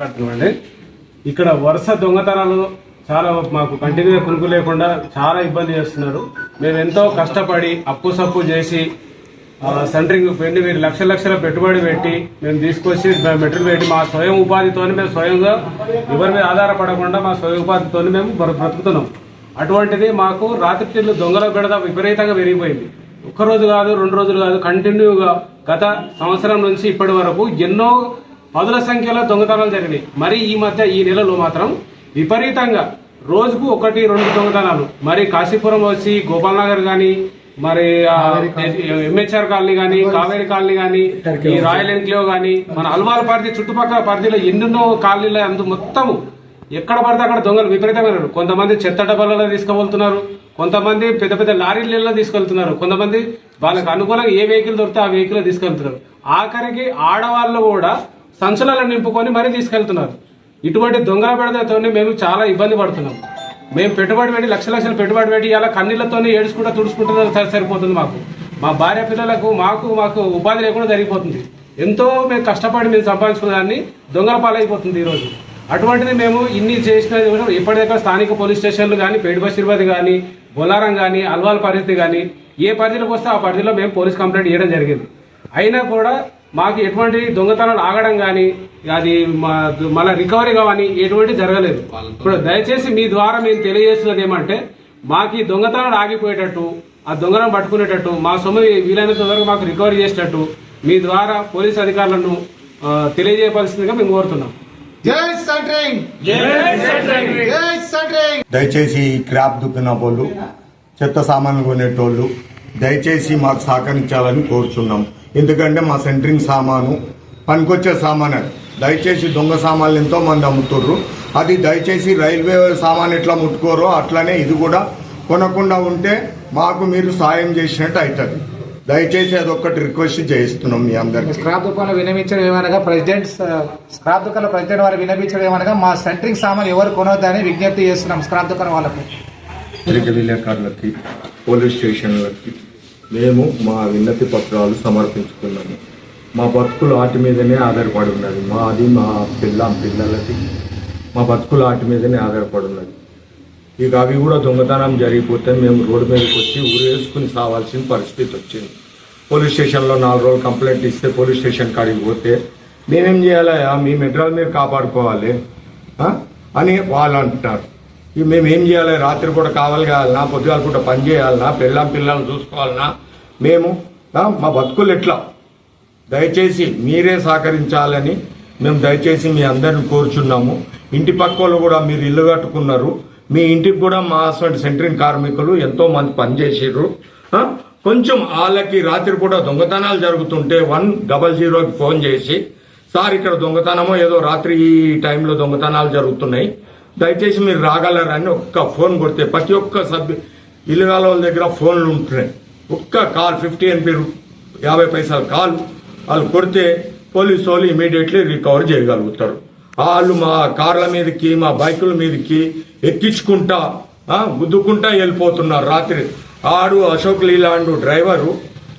మాట్లాడుతున్నామండి. ఇక్కడ వరుస దొంగతనాలు చాలా మాకు కంటిన్యూ కొనుక్కు లేకుండా చాలా ఇబ్బంది చేస్తున్నారు. మేము ఎంతో కష్టపడి అప్పు సప్పు చేసి సెంట్రింగ్ సెంటరింగ్ పెండి మీరు లక్ష లక్షల పెట్టుబడి పెట్టి మేము తీసుకొచ్చి మెటీరియల్ పెట్టి మా స్వయం ఉపాధితో మేము స్వయంగా ఎవరి మీద ఆధారపడకుండా మా స్వయం ఉపాధితో మేము బ్రతుకుతున్నాం. అటువంటిది మాకు రాత్రి దొంగల బెడద విపరీతంగా పెరిగిపోయింది ఒక్కరోజు కాదు రెండు రోజులు కాదు కంటిన్యూగా గత సంవత్సరం నుంచి ఇప్పటి వరకు ఎన్నో పదుల సంఖ్యలో దొంగతనాలు జరిగినాయి. మరి ఈ మధ్య ఈ నెలలో మాత్రం విపరీతంగా రోజుకు ఒకటి రెండు దొంగతనాలు. మరి కాశీపురం వచ్చి గోపాల్ నగర్ కానీ మరి ఎంహెచ్ఆర్ కాలనీ కానీ కావేరి కాలనీ కానీ ఈ రాయల్ ఎన్క్లేవ్ కానీ మన అల్వాల్ పరిధి చుట్టుపక్కల పరిధిలో ఎన్నెన్నో కాలనీలు అందు మొత్తము ఎక్కడ పడితే అక్కడ దొంగలు విపరీతంగా కొంతమంది చెత్త డబ్బాలలో తీసుకువెళ్తున్నారు కొంతమంది పెద్ద పెద్ద లారీలలో తీసుకెళ్తున్నారు. కొంతమంది వాళ్ళకి అనుకూలంగా ఏ వెహికల్ దొరికితే ఆ వెహికల్ తీసుకెళ్తున్నారు. ఆఖరికి ఆడవాళ్ళు కూడా సంచులలో నింపుకొని మరీ తీసుకెళ్తున్నారు. ఇటువంటి దొంగల పెడదతో మేము చాలా ఇబ్బంది పడుతున్నాం. మేము పెట్టుబడి పెట్టి లక్ష లక్షలు పెట్టుబడి పెట్టి ఇలా కన్నీళ్ళతోనే ఏడుచుకుంటూ తుడుచుకుంటా సరిపోతుంది మాకు. మా భార్య పిల్లలకు మాకు మాకు ఉపాధి లేకుండా జరిగిపోతుంది. ఎంతో మేము కష్టపడి మేము సంపాదించుకున్న దాన్ని దొంగల పాలైపోతుంది ఈరోజు అటువంటిది మేము ఇన్ని చేసిన ఇప్పటిదాకా స్థానిక పోలీస్ స్టేషన్లు కానీ పేడు బషీర్బాద్ కానీ బొలారం కానీ అల్వాల్ పరిస్థితి కానీ ఏ పరిధిలోకి వస్తే ఆ పరిధిలో మేము పోలీస్ కంప్లైంట్ ఇవ్వడం జరిగింది. అయినా కూడా మాకు ఎటువంటి దొంగతనాలు ఆగడం కానీ అది మా- మళ్ళా రికవరీ కానీ ఎటువంటి జరగలేదు. ఇప్పుడు దయచేసి మీ ద్వారా మేము తెలియజేస్తున్నది ఏమంటే మాకు ఈ దొంగతనాలు ఆగిపోయేటట్టు ఆ దొంగలను పట్టుకునేటట్టు మా సొమ్ము వీలైనంత వరకు మాకు రికవరీ చేసేటట్టు మీ ద్వారా పోలీస్ అధికారులను తెలియజేయవలసిందిగా మేము కోరుతున్నాం. దయచేసి ఈ క్రాప్ దుక్కున వాళ్ళు చెత్త సామాన్లు కొనేటోళ్ళు దయచేసి మాకు సహకరించాలని కోరుచున్నాం. ఎందుకంటే మా సెంటరింగ్ సామాను పనికొచ్చే సామాన్ అది. దయచేసి దొంగ సామాన్లు ఎంతో మంది అమ్ముతుర్రు. అది దయచేసి రైల్వే సామాన్ ఎట్లా ముట్టుకోరో అట్లనే ఇది కూడా కొనకుండా ఉంటే మాకు మీరు సాయం చేసినట్టు అవుతుంది దయచేసి అదొక్కటి రిక్వెస్ట్ చేయిస్తున్నాం మీ అందరికి. స్క్రాప్ దుకాణంలో వినమించడం ఏమనగా ప్రెసిడెంట్ స్క్రాప్ దుకాణంలో ప్రెసిడెంట్ వారు వినమించడం ఏమనగా మా సెంట్రింగ్ సామాన్ ఎవరు కొనొద్దని విజ్ఞప్తి చేస్తున్నాం స్క్రాప్ దుకాణం వాళ్ళకు. విలేకరులకి పోలీస్ స్టేషన్లకి. మేము మా విన్నతి పత్రాలు సమర్పించుకున్నాము. మా బతుకులు ఆటి మీదనే ఆధారపడి ఉన్నది. మాది మా పిల్ల పిల్లలది. మా బతుకులు ఆటి మీదనే ఆధారపడి ఉన్నది. ఇక అవి కూడా దొంగతనం జరిగిపోతే మేము రోడ్డు మీదకి వచ్చి ఊరేసుకుని సావాల్సిన పరిస్థితి వచ్చింది. పోలీస్ స్టేషన్లో నాలుగు రోజులు కంప్లైంట్ ఇస్తే పోలీస్ స్టేషన్ కాడికి పోతే మేమేం చేయాలయా మీ మెడ్రాలు మీరు కాపాడుకోవాలి. అని వాళ్ళు అంటున్నారు ఇక మేము ఏం చేయాలి? రాత్రి పూట కావాలి కావాలన్నా పొద్దుగాల పూట పని చేయాలన్నా పిల్లం పిల్లల్ని చూసుకోవాలన్నా మేము మా బతుకులు ఎట్లా? దయచేసి మీరే సహకరించాలని మేము దయచేసి మీ అందరిని కోరుచున్నాము. ఇంటి పక్క వాళ్ళు కూడా మీరు ఇల్లు కట్టుకున్నారు. మీ ఇంటికి కూడా మా అసలు సెంటరింగ్ కార్మికులు ఎంతో మంది పనిచేసారు కొంచెం వాళ్ళకి రాత్రి పూట దొంగతనాలు జరుగుతుంటే వన్ డబల్ జీరోకి ఫోన్ చేసి సార్ ఇక్కడ దొంగతనమో ఏదో రాత్రి ఈ టైంలో దొంగతనాలు జరుగుతున్నాయి. దయచేసి మీరు రాగలరని ఒక్క ఫోన్ కొడితే ప్రతి ఒక్క సభ్యు ఇల్లుగాల వాళ్ళ దగ్గర ఫోన్లు ఉంటున్నాయి. ఒక్క కాల్ ఫిఫ్టీ ఎన్పీ యాభై పైసలు కాల్ వాళ్ళు కొడితే పోలీసు వాళ్ళు ఇమీడియట్లీ రికవర్ చేయగలుగుతారు. వాళ్ళు మా కార్ల మీదకి మా బైకుల మీదకి ఎక్కించుకుంటా గుద్దుకుంటా వెళ్ళిపోతున్నారు రాత్రి. ఆడు అశోక్ లీలాండు డ్రైవరు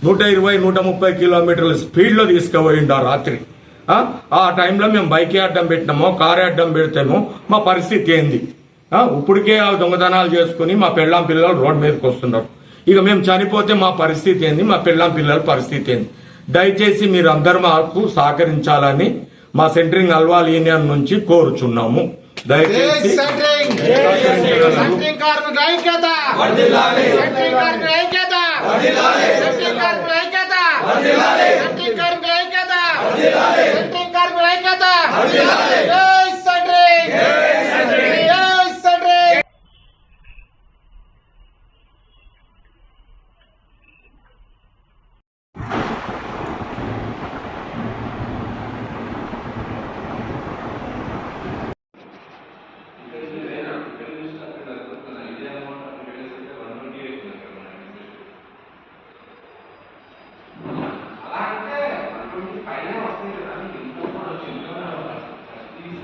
నూట ఇరవై నూట ముప్పై కిలోమీటర్ల స్పీడ్లో తీసుకుపోయిండు ఆ రాత్రి. ఆ, టైంలో మేము బైక్ అడ్డం పెట్టినామో కారు అడ్డం పెడితేమో మా పరిస్థితి ఏంది? ఇప్పటికే ఆ దొంగతనాలు చేసుకుని మా పెళ్ళాం పిల్లలు రోడ్ మీదకి వస్తున్నారు. ఇక మేము చనిపోతే మా పరిస్థితి ఏంది? మా పెళ్ళాం పిల్లల పరిస్థితి ఏంది? దయచేసి మీరు అందరు మాకు సహకరించాలని మా సెంటరింగ్ అల్వాల్ యూనియన్ నుంచి కోరుచున్నాము. దయచేసి కార్మికుల ఐక్యత సెంట్రింగ్ కార్మికుల ఐక్యత సెంట్రింగ్ కార్మికుల ఐక్యత సెంట్రింగ్ కార్మికుల ఐక్యత సెంట్రింగ్ కార్మికుల ఐక్యత